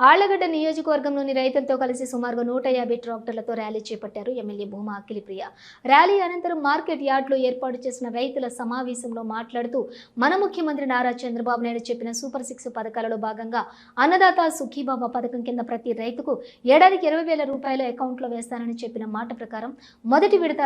ఆళ్ళగడ్డ నియోజకవర్గంలోని రైతులతో కలిసి సుమారుగా నూట యాభై ట్రాక్టర్లతో ర్యాలీ చేపట్టారు ఎమ్మెల్యే భూమా అఖిలప్రియ. ర్యాలీ అనంతరం మార్కెట్ యార్డ్లో ఏర్పాటు చేసిన రైతుల సమావేశంలో మాట్లాడుతూ మన ముఖ్యమంత్రి నారా చంద్రబాబు నాయుడు చెప్పిన సూపర్ సిక్స్ పథకాలలో భాగంగా అన్నదాత సుఖీబాబా పథకం కింద ప్రతి రైతుకు ఏడాదికి ఇరవై వేల రూపాయలు అకౌంట్లో వేస్తానని చెప్పిన మాట ప్రకారం మొదటి విడత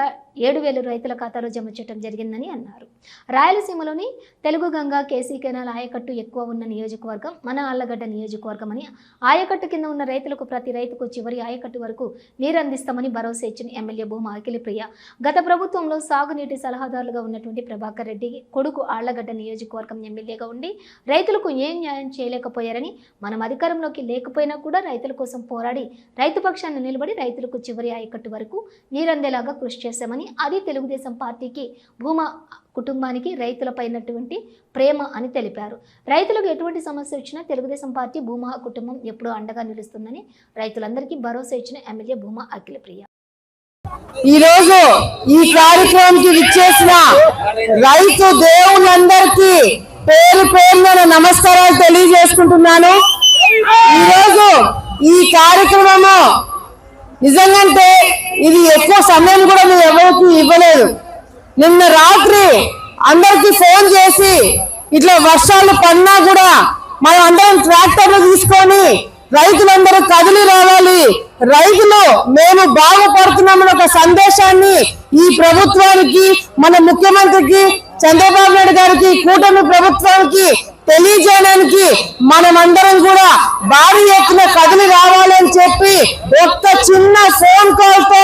ఏడు వేలు రైతుల ఖాతాలో జమ చేయడం జరిగిందని అన్నారు. రాయలసీమలోని తెలుగు గంగా కేసీ కెనాల్ ఆయకట్టు ఎక్కువ ఉన్న నియోజకవర్గం మన ఆళ్ళగడ్డ నియోజకవర్గం అని ఆయకట్టు కింద ఉన్న రైతులకు ప్రతి రైతుకు చివరి ఆయకట్టు వరకు నీరు అందిస్తామని భరోసా ఇచ్చిన ఎమ్మెల్యే భూమా అఖిలప్రియ. గత ప్రభుత్వంలో సాగునీటి సలహాదారులుగా ఉన్నటువంటి ప్రభాకర్ రెడ్డి కొడుకు ఆళ్ళగడ్డ నియోజకవర్గం ఎమ్మెల్యేగా ఉండి రైతులకు ఏం న్యాయం చేయలేకపోయారని మనం అధికారంలోకి లేకపోయినా కూడా రైతుల కోసం పోరాడి రైతు పక్షాన్ని నిలబడి రైతులకు చివరి ఆయకట్టు వరకు నీరందేలాగా కృషి చేశామని అది తెలుగుదేశం పార్టీకి భూమా కుటుంబానికి రైతులపైనటువంటి ప్రేమ అని తెలిపారు. రైతులకు ఎటువంటి సమస్య వచ్చినా తెలుగుదేశం పార్టీ భూమా కుటుంబం ఎప్పుడూ అండగా నిలుస్తుందని రైతులందరికీ భరోసా ఇచ్చిన ఎమ్మెల్యే భూమా అఖిలప్రియ ఈ రోజు ఈ కార్యక్రమానికి విచ్చేసిన రైతు దేవులందరికీ పేరు పేరున నమస్కారాలు తెలియజేసుకుంటున్నాను. ఈ రోజు ఈ కార్యక్రమము నిజంగంటే ఇది ఎక్కువ సమయం కూడా మేము ఎవరికి ఇవ్వలేదు. నిన్న రాత్రి అందరికి ఫోన్ చేసి ఇట్లా వర్షాలు పడినా కూడా మనం అందరం ట్రాక్టర్లు తీసుకొని రైతులందరూ కదిలి రావాలి. రైతులు మేము బాగుపడుతున్నామని ఒక సందేశాన్ని ఈ ప్రభుత్వానికి మన ముఖ్యమంత్రికి చంద్రబాబు నాయుడు గారికి కూటమి ప్రభుత్వానికి తెలియజేయడానికి మనమందరం కూడా భారీ ఎత్తున కదిలి రావాలని చెప్పి ఒక్క చిన్న ఫోన్ కాల్తో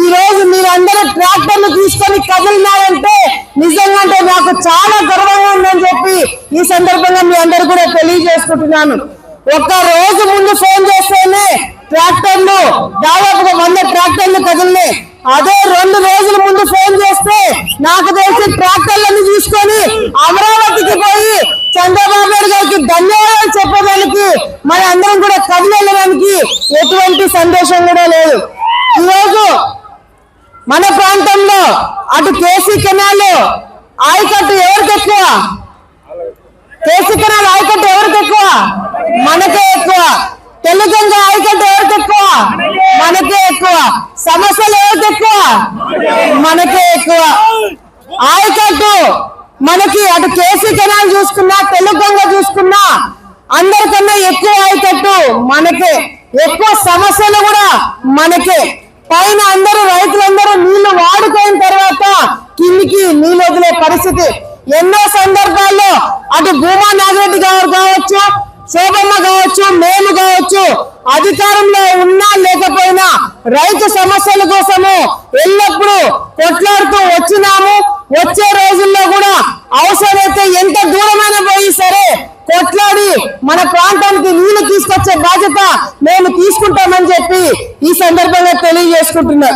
ఈ రోజు మీరందరూ ట్రాక్టర్లు తీసుకొని కదిలినారంటే నిజంగా అంటే నాకు చాలా గర్వ ఈ సందర్భంగా మీ అందరు కూడా తెలియజేసుకుంటున్నాను. ఒక్క రోజు ముందు ఫోన్ చేస్తేనే ట్రాక్టర్లు దాదాపుగా వంద ట్రాక్టర్లు కదిలినాయి. అదే రెండు రోజుల ముందు ఫోన్ చేస్తే నాకు తెలిసి ట్రాక్టర్లను తీసుకొని అమరావతికి పోయి చంద్రబాబు నాయుడు గారికి ధన్యవాదాలు చెప్పడానికి మన అందరం కూడా కదిలి ఎటువంటి సందేశం కూడా లేదు. ఈరోజు మన ప్రాంతంలో అటు కేసీ కెనాల్ ఆయకట్టు ఎవరికి ఎక్కువ? కేసీ కెనాల్ ఆయకట్టు ఎవరికి ఎక్కువ మనకే ఎక్కువ. తెలుగంగ ఆయకట్టు ఎవరికి ఎక్కువ మనకే ఎక్కువ. సమస్యలు ఎవరికి ఎక్కువ మనకే ఎక్కువ. ఆయకట్టు మనకి అటు కేసీ కెనాల్ చూసుకున్నా తెలుగంగ చూసుకున్నా అందరికన్నా ఎక్కువ ఆయకట్టు మనకే. ఎక్కువ సమస్యలు కూడా మనకే. పైన అందరూ రైతులందరూ నీళ్ళు వాడుకోయిన తర్వాత కిందికి నీళ్ళు వదిలే పరిస్థితి. ఎన్నో అటు భూమా నాగిరెడ్డి గారు కావచ్చు శోభమ్మ కావచ్చు మేము కావచ్చు అధికారంలో ఉన్నా లేకపోయినా రైతు సమస్యల కోసము ఎల్లప్పుడూ కొట్లాడుతూ వచ్చినాము. వచ్చే రోజుల్లో కూడా అవసరమైతే ఎంత దూరమైన పోయి సరే కొట్లాడి మన ప్రాంతానికి నీళ్ళు తీసుకొచ్చే బాధ్యత మేము తీసుకుంటామని చెప్పి ఈ సందర్భంగా తెలియజేసుకుంటున్నా.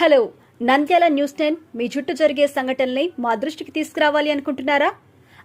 హలో నంద్యాల న్యూస్ టెన్ మీ చుట్టూ జరిగే సంఘటనల్ని మా దృష్టికి తీసుకురావాలి అనుకుంటున్నారా?